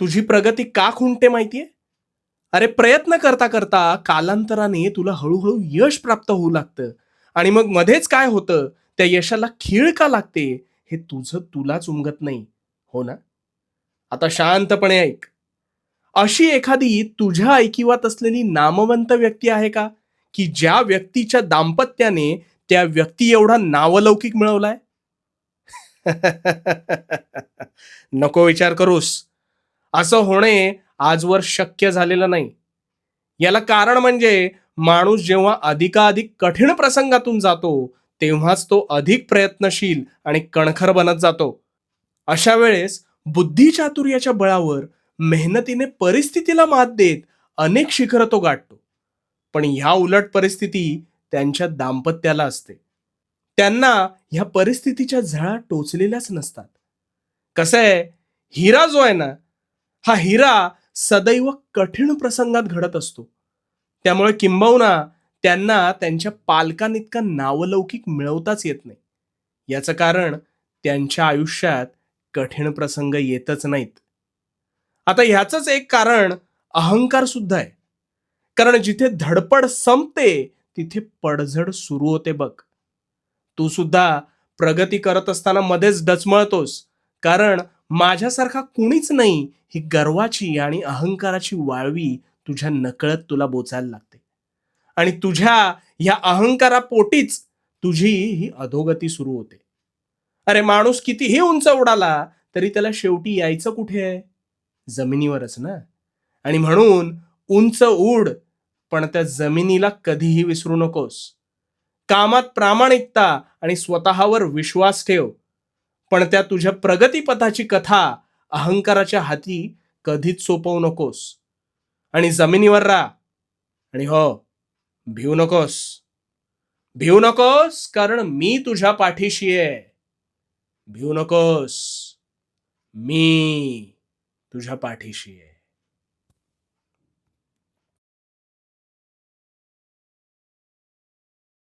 तुझी प्रगती का खुंटते माहितीये? अरे प्रयत्न करता करता कालांतराने तुला हळूहळू यश प्राप्त होऊ लागतं. आणि मग मध्येच काय होतं? त्या यशाला खीळ का लागते? हे तुझं तुलाच उमगत नाही. हो ना? आता शांतपणे ऐक. अशी एखादी तुझ्या ऐकिवात असलेली नामवंत व्यक्ती आहे का? की ज्या व्यक्तीच्या दाम्पत्याने त्या व्यक्ती एवढा नावलौकिक मिळवलाय? नको विचार करूस. असं होणे आजवर शक्य झालेलं नाही. याला कारण म्हणजे माणूस जेव्हा अधिकाधिक कठीण प्रसंगातून जातो तेव्हाच तो अधिक प्रयत्नशील आणि कणखर बनत जातो. अशा वेळेस बुद्धिचातुर्याच्या बळावर मेहनतीने परिस्थितीला मात देत अनेक शिखरं तो गाठतो. पण ह्या उलट परिस्थिती त्यांच्या दाम्पत्याला असते. त्यांना ह्या परिस्थितीच्या झळा टोचलेल्याच नसतात. कसं आहे? हिरा जो आहे ना हा हिरा सदैव कठीण प्रसंगात घडत असतो. त्यामुळे किंबहुना त्यांना त्यांच्या पालकांइतका नावलौकिक मिळवताच येत नाही. याचं कारण त्यांच्या आयुष्यात कठीण प्रसंग येतच नाहीत. आता ह्याचंच एक कारण अहंकार सुद्धा आहे. कारण जिथे धडपड संपते तिथे पडझड सुरू होते बघ. तू सुद्धा प्रगती करत असताना मध्येच डचमळतोस. कारण माझ्यासारखा कुणीच नाही ही गर्वाची आणि अहंकाराची वाळवी तुझ्या नकळत तुला बोचायला लागते. आणि तुझ्या ह्या अहंकारापोटीच तुझी ही अधोगती सुरू होते. अरे माणूस कितीही उंच उडाला तरी त्याला शेवटी यायचं कुठे आहे? जमिनीवरच ना? आणि म्हणून उंच उड पण त्या जमिनीला कधीही विसरू नकोस. कामात प्रामाणिकता आणि स्वतःवर विश्वास ठेव. पण त्या तुझ्या प्रगतीपथाची कथा अहंकाराच्या हाती कधीच सोपवू नकोस. आणि जमिनीवर राहा. आणि हो भिवू नकोस. भिवू नकोस कारण मी तुझ्या पाठीशी आहे. भिवू नकोस. मी तुझ्या पाठीशी आहे.